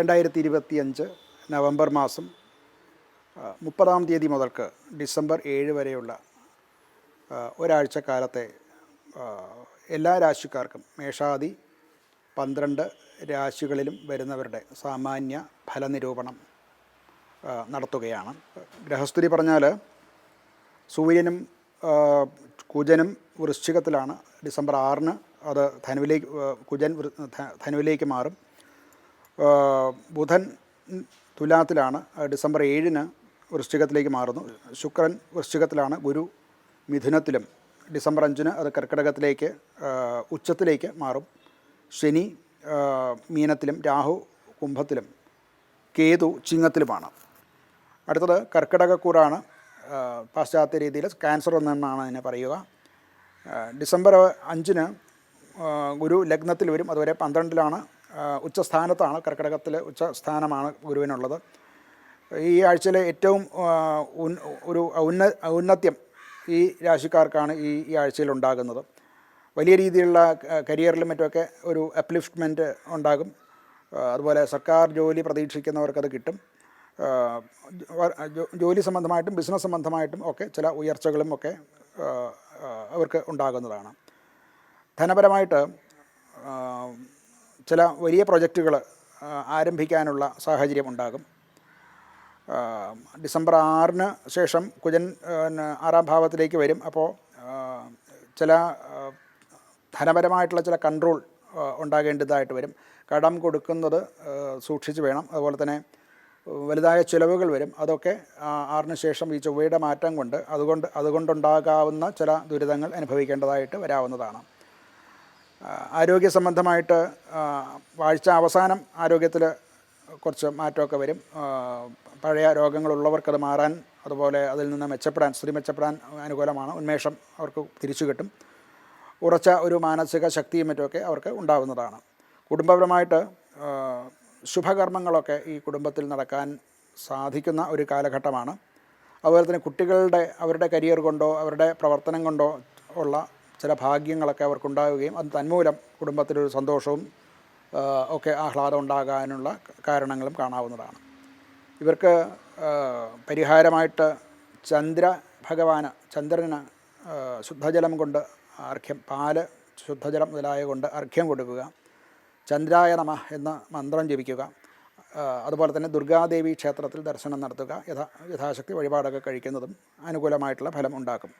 രണ്ടായിരത്തി ഇരുപത്തിയഞ്ച് നവംബർ മാസം മുപ്പതാം തീയതി മുതൽക്ക് ഡിസംബർ ഏഴ് വരെയുള്ള ഒരാഴ്ചക്കാലത്തെ ഒരാഴ്ച കാലത്തെ എല്ലാ രാശിക്കാർക്കും മേഷാദി പന്ത്രണ്ട് രാശികളിലും വരുന്നവരുടെ സാമാന്യ ഫലനിരൂപണം നടത്തുകയാണ്. ഗ്രഹസ്ഥിതി പറഞ്ഞാൽ സൂര്യനും കുജനും വൃശ്ചികത്തിലാണ് ഡിസംബർ ആറിന് അത് ധനുവിലേക്ക് കുജൻ ധനുവിലേക്ക് മാറും. ബുധൻ തുലാത്തിലാണ് ഡിസംബർ ഏഴിന് വൃശ്ചികത്തിലേക്ക് മാറുന്നു. ശുക്രൻ വൃശ്ചികത്തിലാണ് ഗുരു മിഥുനത്തിലും. ഡിസംബർ അഞ്ചിന് അത് കർക്കിടകത്തിലേക്ക് ഉച്ചത്തിലേക്ക് മാറും. ശനി മീനത്തിലും രാഹു കുംഭത്തിലും കേതു ചിങ്ങത്തിലുമാണ്. അടുത്തത് കർക്കിടകക്കൂറാണ്. പാശ്ചാത്യ രീതിയിൽ ക്യാൻസർ എന്നാണ് അതിനെ പറയുക. ഡിസംബർ അഞ്ചിന് ഗുരു ലഗ്നത്തിൽ വരും. അതുവരെ പന്ത്രണ്ടിലാണ് ഉച്ചസ്ഥാനത്താണ് കർക്കിടകത്തിൽ ഉച്ചസ്ഥാനമാണ് ഗുരുവിനുള്ളത്. ഈ ആഴ്ചയിലെ ഏറ്റവും ഒരു ഔന്ന ഔന്നത്യം ഈ രാശിക്കാർക്കാണ് ഈ ഈ ആഴ്ചയിൽ ഉണ്ടാകുന്നത് വലിയ രീതിയിലുള്ള കരിയറിലും മറ്റുമൊക്കെ ഒരു അപ്ലിഫ്റ്റ്മെന്റ് ഉണ്ടാകും. അതുപോലെ സർക്കാർ ജോലി പ്രതീക്ഷിക്കുന്നവർക്കത് കിട്ടും. ജോലി സംബന്ധമായിട്ടും ബിസിനസ് സംബന്ധമായിട്ടും ഒക്കെ ചില ഉയർച്ചകളും ഒക്കെ അവർക്ക് ഉണ്ടാകുന്നതാണ്. ധനപരമായിട്ട് ചില വലിയ പ്രൊജക്റ്റുകൾ ആരംഭിക്കാനുള്ള സാഹചര്യം ഉണ്ടാകും. ഡിസംബർ ആറിന് ശേഷം കുജൻ ആറാം ഭാവത്തിലേക്ക് വരും. അപ്പോൾ ചില ധനപരമായിട്ടുള്ള ചില കൺട്രോൾ ഉണ്ടാകേണ്ടതായിട്ട് വരും. കടം കൊടുക്കുന്നത് സൂക്ഷിച്ച് വേണം. അതുപോലെ തന്നെ വലുതായ ചിലവുകൾ വരും. അതൊക്കെ ആറിന് ശേഷം ഈ ചൊവ്വയുടെ മാറ്റം കൊണ്ട് അതുകൊണ്ട് അതുകൊണ്ടുണ്ടാകാവുന്ന ചില ദുരിതങ്ങൾ അനുഭവിക്കേണ്ടതായിട്ട് വരാവുന്നതാണ്. ആരോഗ്യ സംബന്ധമായിട്ട് ആഴ്ച അവസാനം ആരോഗ്യത്തിൽ കുറച്ച് മാറ്റമൊക്കെ വരും. പഴയ രോഗങ്ങളുള്ളവർക്കത് മാറാൻ അതുപോലെ അതിൽ നിന്ന് മെച്ചപ്പെടാൻ സ്ഥിതി മെച്ചപ്പെടാൻ അനുകൂലമാണ്. ഉന്മേഷം അവർക്ക് തിരിച്ചു കിട്ടും. ഉറച്ച ഒരു മാനസിക ശക്തിയും മറ്റുമൊക്കെ അവർക്ക് ഉണ്ടാകുന്നതാണ് കുടുംബപരമായിട്ട് ശുഭകർമ്മങ്ങളൊക്കെ ഈ കുടുംബത്തിൽ നടക്കാൻ സാധിക്കുന്ന ഒരു കാലഘട്ടമാണ്. അതുപോലെ തന്നെ കുട്ടികളുടെ അവരുടെ കരിയർ കൊണ്ടോ അവരുടെ പ്രവർത്തനം കൊണ്ടോ ഉള്ള ചില ഭാഗ്യങ്ങളൊക്കെ അവർക്കുണ്ടാവുകയും അത് തന്മൂലം കുടുംബത്തിലൊരു സന്തോഷവും ഒക്കെ ആഹ്ലാദം ഉണ്ടാകാനുള്ള കാരണങ്ങളും കാണാവുന്നതാണ്. ഇവർക്ക് പരിഹാരമായിട്ട് ചന്ദ്ര ഭഗവാന് ചന്ദ്രന് ശുദ്ധജലം കൊണ്ട് അർഘ്യം പാൽ ശുദ്ധജലം മുതലായ കൊണ്ട് അർഘ്യം കൊടുക്കുക ചന്ദ്രായ നമ എന്ന മന്ത്രം ജപിക്കുക അതുപോലെ തന്നെ ദുർഗാദേവി ക്ഷേത്രത്തിൽ ദർശനം നടത്തുക യഥാ യഥാശക്തി വഴിപാടൊക്കെ കഴിക്കുന്നതും അനുകൂലമായിട്ടുള്ള ഫലം ഉണ്ടാക്കും.